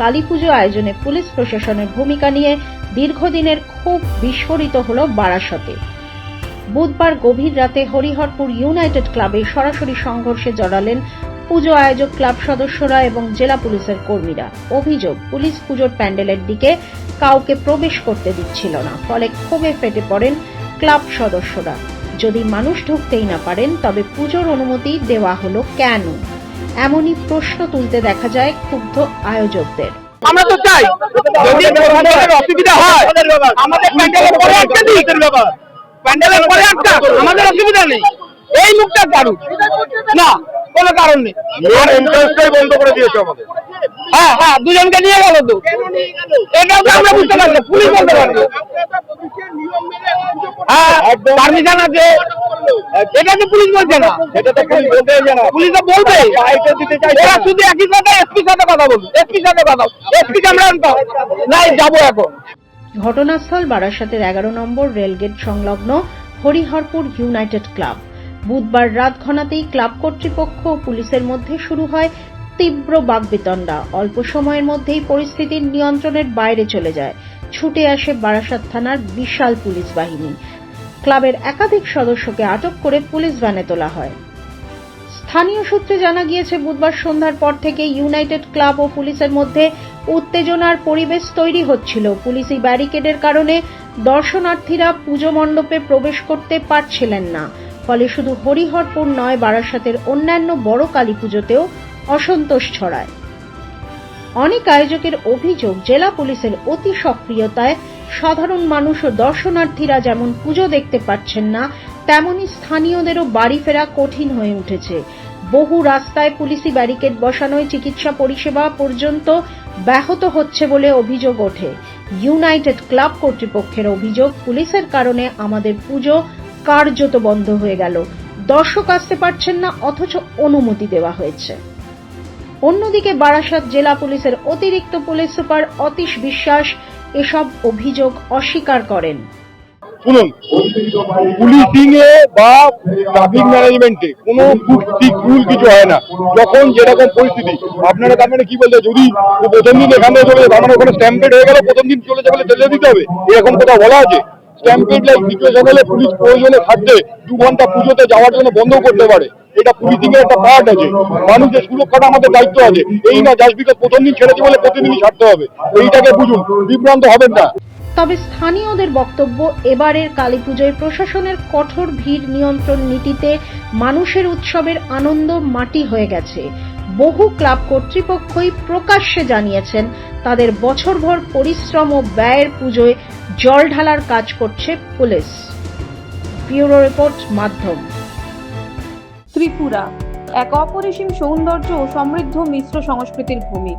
কালী পুজো আয়োজনে পুলিশ প্রশাসনের ভূমিকা নিয়ে দীর্ঘদিনের খুব বিস্ফোরিত হল বারাসতে। বুধবার গভীর রাতে হরিহরপুর ইউনাইটেড ক্লাবে সরাসরি সংঘর্ষে জড়ালেন পুজো আয়োজক ক্লাব সদস্যরা এবং জেলা পুলিশের কর্মীরা। অভিযোগ, পুলিশ পুজোর প্যান্ডেলের দিকে কাউকে প্রবেশ করতে দিচ্ছিল না, ফলে ক্ষোভে ফেটে পড়েন ক্লাব সদস্যরা। যদি মানুষ ঢুকতেই না পারেন, তবে পুজোর অনুমতি দেওয়া হলো কেন? এমনই প্রশ্ন তুলতে দেখা যায় ক্ষুব্ধ আয়োজকদের। আমরা তো চাই যদি অসুবিধা হয় আমাদের প্যান্ডেলের পরে আটকে দিই প্যান্ডেলের পরে। আটকা আমাদের অসুবিধা নেই। এই মুখটা কারু না কোনো কারণ নেই। এন্ট্রান্সটাই বন্ধ করে দিয়েছে আমাদের। হ্যাঁ হ্যাঁ দুজনকে নিয়ে গেল তো। এটাও তো আমরা বুঝতে পারছি পুলিশ বলতে পারবে। হ্যাঁ পারমিশন আছে। এটা তো পুলিশ বলছে না। সেটা তো পুলিশ বলতে না। পুলিশ তো বলবে। দিতে ওরা শুধু একই কথা সাথে কথা বলবে। এসপির সাথে কথা এসপি আনতাম নাই যাব এখন। ঘটনাস্থল বারাসাতের এগারো নম্বর রেলগেট সংলগ্ন হরিহরপুর ইউনাইটেড ক্লাব। বুধবার রাত ঘনাতেই ক্লাব কর্তৃপক্ষ ও পুলিশের মধ্যে শুরু হয় তীব্র বাগবিতণ্ডা। অল্প সময়ের মধ্যেই পরিস্থিতির নিয়ন্ত্রণের বাইরে চলে যায়। ছুটে আসে বারাসাত থানার বিশাল পুলিশ বাহিনী। ক্লাবের একাধিক সদস্যকে আটক করে পুলিশ ভ্যানে তোলা হয়। স্থানীয় সূত্রে জানা গিয়েছে, বুধবার সন্ধ্যার পর থেকে ইউনাইটেড ক্লাব ও পুলিশের মধ্যে উত্তেজনার পরিবেশ তৈরি হচ্ছিল। পুলিশি ব্যারিকেডের কারণে দর্শনার্থীরা পুজো মণ্ডপে প্রবেশ করতে পারছিলেন না। ফলে শুধু হরিহরপুর নয়, বারাসাতের অন্যান্য বড় কালী পুজোতেও অসন্তোষ ছড়ায়। অনেক আয়োজকের অভিযোগ, জেলা পুলিশের অতি সক্রিয়তায় সাধারণ মানুষ ও দর্শনার্থীরা যেমন পুজো দেখতে পাচ্ছেন না, তেমনি স্থানীয়দেরও বাড়ি ফেরা কঠিন হয়ে উঠেছে। বহু রাস্তায় পুলিশি ব্যারিকেড বসানোয় চিকিৎসা পরিষেবা পর্যন্ত ব্যাহত হচ্ছে বলে অভিযোগ ওঠে। ইউনাইটেড ক্লাব কর্তৃপক্ষের অভিযোগ, পুলিশের কারণে আমাদের পুজো কার্যত বন্ধ হয়ে গেল। দর্শক আসতে পারছেন না, অথচ অনুমতি দেওয়া হয়েছে। অন্যদিকে বারাসাত জেলা পুলিশের অতিরিক্ত পুলিশ সুপার অতীশ বিশ্বাস এসব অভিযোগ অস্বীকার করেন। শুনুন পুলিশিং এ বা ট্রাফিক ম্যানেজমেন্টে কোনো ঠিক কিছু হয় না। যখন যেরকম পরিস্থিতি, আপনারা তার মানে কি বলতে, যদি প্রথম দিন এখান চলে যাবে তার মানে ওখানে স্ট্যাম্পেড হয়ে গেল, প্রথম দিন চলে যাবে চলে দিতে হবে। এরকম কোথাও বলা আছে। স্ট্যাম্পেড লাইক সিচুয়েশন হলে পুলিশ প্রয়োজনে থাকতে দু ঘণ্টা পুজোতে যাওয়ার জন্য বন্ধ করতে পারে। এটা এর একটা পার্ট আছে। মানুষের সুরক্ষাটা আমাদের দায়িত্ব আছে। এই না জাস্ট বিকজ প্রথম দিন ছেড়েছি বলে প্রতিদিনই ছাড়তে হবে। এইটাকে বুঝুন, বিভ্রান্ত হবেন না। তবে স্থানীয়দের বক্তব্য এবারের কালীপুজোয় প্রশাসনের কঠোর ভিড় নিয়ন্ত্রণ নীতিতে মানুষের উৎসবের আনন্দ মাটি হয়ে গেছে। বহু ক্লাব কর্তৃপক্ষই প্রকাশ্যে জানিয়েছেন, তাদের বছরভর পরিশ্রম ও ব্যয়ের পুজোয় জল ঢালার কাজ করছে পুলিশ। ব্যুরো রিপোর্ট মাধ্যম। ত্রিপুরা এক অপরিসীম সৌন্দর্য ও সমৃদ্ধ মিশ্র সংস্কৃতির ভূমি।